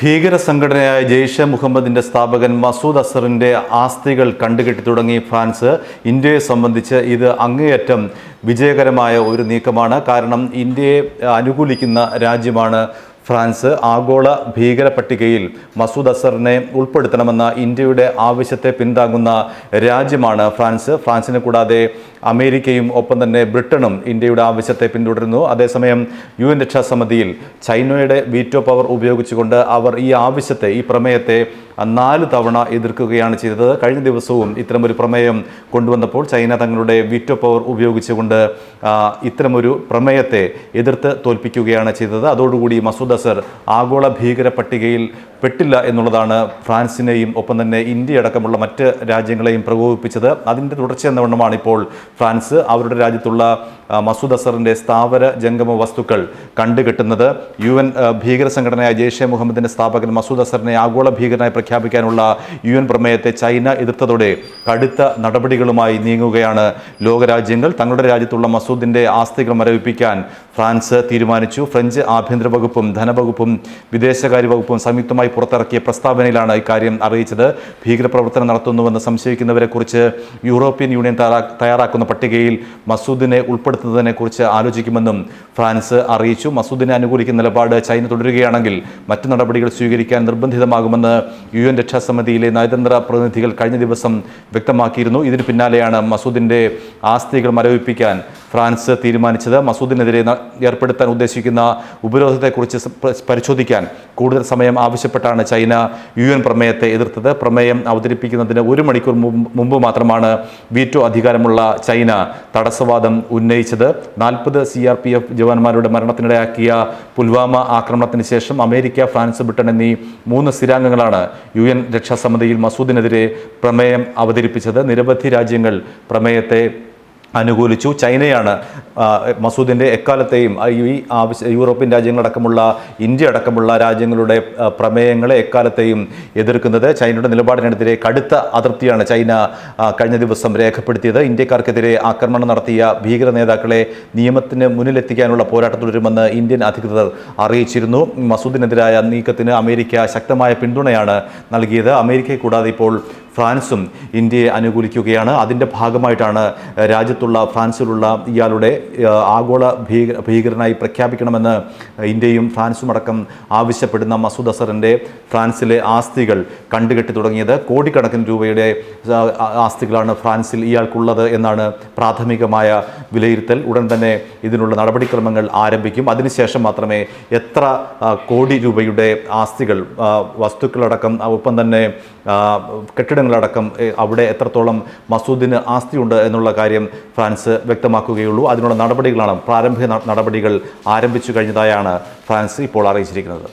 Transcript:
ഭീകര സംഘടനയായ ജെയ്ഷെ മുഹമ്മദിന്റെ സ്ഥാപകൻ മസൂദ് അസറിന്റെ ആസ്തികൾ കണ്ടുകെട്ടി തുടങ്ങി ഫ്രാൻസ്. ഇന്ത്യയെ സംബന്ധിച്ച് ഇത് അങ്ങേയറ്റം വിജയകരമായ ഒരു നീക്കമാണ്. കാരണം ഇന്ത്യയെ അനുകൂലിക്കുന്ന രാജ്യമാണ് ഫ്രാൻസ് ആഗോള ഭീകര പട്ടികയിൽ മസൂദ് അസറിനെ ഉൾപ്പെടുത്തണമെന്ന ഇന്ത്യയുടെ ആവശ്യത്തെ പിന്താങ്ങുന്ന രാജ്യമാണ് ഫ്രാൻസ്. ഫ്രാൻസിനെ കൂടാതെ അമേരിക്കയും ഒപ്പം തന്നെ ബ്രിട്ടനും ഇന്ത്യയുടെ ആവശ്യത്തെ പിന്തുടരുന്നു. അതേസമയം യു എൻ രക്ഷാസമിതിയിൽ ചൈനയുടെ വീറ്റോ പവർ ഉപയോഗിച്ചുകൊണ്ട് അവർ ഈ ആവശ്യത്തെ ഈ പ്രമേയത്തെ നാല് തവണ എതിർക്കുകയാണ് ചെയ്തത്. കഴിഞ്ഞ ദിവസവും ഇത്തരമൊരു പ്രമേയം കൊണ്ടുവന്നപ്പോൾ ചൈന തങ്ങളുടെ വിറ്റോ പവർ ഉപയോഗിച്ചുകൊണ്ട് ഇത്തരമൊരു പ്രമേയത്തെ എതിർത്ത് തോൽപ്പിക്കുകയാണ് ചെയ്തത്. അതോടുകൂടി മസൂദ് അസർ ആഗോള ഭീകര പട്ടികയിൽ പെട്ടില്ല എന്നുള്ളതാണ് ഫ്രാൻസിനെയും ഒപ്പം തന്നെ ഇന്ത്യ അടക്കമുള്ള മറ്റ് രാജ്യങ്ങളെയും പ്രകോപിപ്പിച്ചത്. അതിന്റെ തുടർച്ച എന്ന വണ്ണമാണ് ഇപ്പോൾ ഫ്രാൻസ്. അവരുടെ രാജ്യത്തുള്ള മസൂദ് അസറിന്റെ സ്ഥാവര ജംഗമ വസ്തുക്കൾ കണ്ടുകെട്ടുന്നത്. യു എൻ ഭീകര സംഘടനയായ ജെയ്ഷെ മുഹമ്മദിന്റെ സ്ഥാപകൻ മസൂദ് അസറിനെ ആഗോള ഭീകരനായി പ്രഖ്യാപിക്കാനുള്ള യു എൻ പ്രമേയത്തെ ചൈന എതിർത്തതോടെ കടുത്ത നടപടികളുമായി നീങ്ങുകയാണ് ലോകരാജ്യങ്ങൾ. തങ്ങളുടെ രാജ്യത്തുള്ള മസൂദിന്റെ ആസ്തികൾ മരവിപ്പിക്കാൻ ഫ്രാൻസ് തീരുമാനിച്ചു. ഫ്രഞ്ച് ആഭ്യന്തര വകുപ്പും ധനവകുപ്പും വിദേശകാര്യ വകുപ്പും സംയുക്തമായി പുറത്തിറക്കിയ പ്രസ്താവനയിലാണ് ഇക്കാര്യം അറിയിച്ചത്. ഭീകരപ്രവർത്തനം നടത്തുന്നുവെന്ന് സംശയിക്കുന്നവരെക്കുറിച്ച് യൂറോപ്യൻ യൂണിയൻ തയ്യാറാക്കുന്ന പട്ടികയിൽ മസൂദിനെ ഉൾപ്പെടുത്തുന്നതിനെക്കുറിച്ച് ആലോചിക്കുമെന്നും ഫ്രാൻസ് അറിയിച്ചു. മസൂദിനെ അനുകൂലിക്കുന്ന നിലപാട് ചൈന തുടരുകയാണെങ്കിൽ മറ്റു നടപടികൾ സ്വീകരിക്കാൻ നിർബന്ധിതമാകുമെന്ന് യു എൻ രക്ഷാസമിതിയിലെ നയതന്ത്ര പ്രതിനിധികൾ കഴിഞ്ഞ ദിവസം വ്യക്തമാക്കിയിരുന്നു. ഇതിന് പിന്നാലെയാണ് മസൂദിന്റെ ആസ്തികൾ മരവിപ്പിക്കാൻ ഫ്രാൻസ് തീരുമാനിച്ചത്. മസൂദിനെതിരെ ഏർപ്പെടുത്താൻ ഉദ്ദേശിക്കുന്ന ഉപരോധത്തെക്കുറിച്ച് പരിശോധിക്കാൻ കൂടുതൽ സമയം ആവശ്യപ്പെട്ടാണ് ചൈന യു എൻ പ്രമേയത്തെ എതിർത്തത്. പ്രമേയം അവതരിപ്പിക്കുന്നതിന് ഒരു മണിക്കൂർ മുമ്പ് മാത്രമാണ് വീറ്റോ അധികാരമുള്ള ചൈന തടസ്സവാദം ഉന്നയിച്ചത്. നാൽപ്പത് സി ആർ പി എഫ് ജവാന്മാരുടെ മരണത്തിനിടയാക്കിയ പുൽവാമ ആക്രമണത്തിന് ശേഷം അമേരിക്ക ഫ്രാൻസ് ബ്രിട്ടൻ എന്നീ മൂന്ന് സ്ഥിരാംഗങ്ങളാണ് യു എൻ രക്ഷാസമിതിയിൽ മസൂദിനെതിരെ പ്രമേയം അവതരിപ്പിച്ചത്. നിരവധി രാജ്യങ്ങൾ പ്രമേയത്തെ അനുകൂലിച്ചു. ചൈനയാണ് മസൂദിന്റെ എക്കാലത്തെയും ഈ ആവശ്യ യൂറോപ്യൻ രാജ്യങ്ങളടക്കമുള്ള ഇന്ത്യ അടക്കമുള്ള രാജ്യങ്ങളുടെ പ്രമേയങ്ങളെ എക്കാലത്തെയും എതിർക്കുന്നത് ചൈനയുടെ നിലപാടിനെതിരെ കടുത്ത അതൃപ്തിയാണ് ചൈന കഴിഞ്ഞ ദിവസം രേഖപ്പെടുത്തിയത്. ഇന്ത്യക്കാർക്കെതിരെ ആക്രമണം നടത്തിയ ഭീകര നേതാക്കളെ നിയമത്തിന് മുന്നിലെത്തിക്കാനുള്ള പോരാട്ടം തുടരുമെന്ന് ഇന്ത്യൻ അധികൃതർ അറിയിച്ചിരുന്നു. മസൂദിനെതിരായ നീക്കത്തിന് അമേരിക്ക ശക്തമായ പിന്തുണയാണ് നൽകിയത്. അമേരിക്കയെ കൂടാതെ ഇപ്പോൾ ഫ്രാൻസും ഇന്ത്യയെ അനുകൂലിക്കുകയാണ്. അതിന്റെ ഭാഗമായിട്ടാണ് രാജ്യത്തുള്ള ഫ്രാൻസിലുള്ള ഇയാളുടെ ആഗോള ഭീകര ഭീകരനായി പ്രഖ്യാപിക്കണമെന്ന് ഇന്ത്യയും ഫ്രാൻസും അടക്കം ആവശ്യപ്പെടുന്ന മസൂദ് അസറിന്റെ ഫ്രാൻസിലെ ആസ്തികൾ കണ്ടുകെട്ടി തുടങ്ങിയത് കോടിക്കണക്കിന് രൂപയുടെ ആസ്തികളാണ് ഫ്രാൻസിൽ ഇയാൾക്കുള്ളത് എന്നാണ് പ്രാഥമികമായ വിലയിരുത്തൽ. ഉടൻ തന്നെ ഇതിനുള്ള നടപടിക്രമങ്ങൾ ആരംഭിക്കും. അതിനുശേഷം മാത്രമേ എത്ര കോടി രൂപയുടെ ആസ്തികൾ വസ്തുക്കളടക്കം ഒപ്പം തന്നെ ആ, കെട്ടിടങ്ങളടക്കം അവിടെ എത്രത്തോളം മസൂദിന് ആസ്തിയുണ്ട് എന്നുള്ള കാര്യം ഫ്രാൻസ് വ്യക്തമാക്കുകയുള്ളൂ. അതിനുള്ള നടപടികളാണ് പ്രാരംഭിക നടപടികൾ ആരംഭിച്ചു കഴിഞ്ഞതായാണ് ഫ്രാൻസ് ഇപ്പോൾ അറിയിച്ചിരിക്കുന്നത്.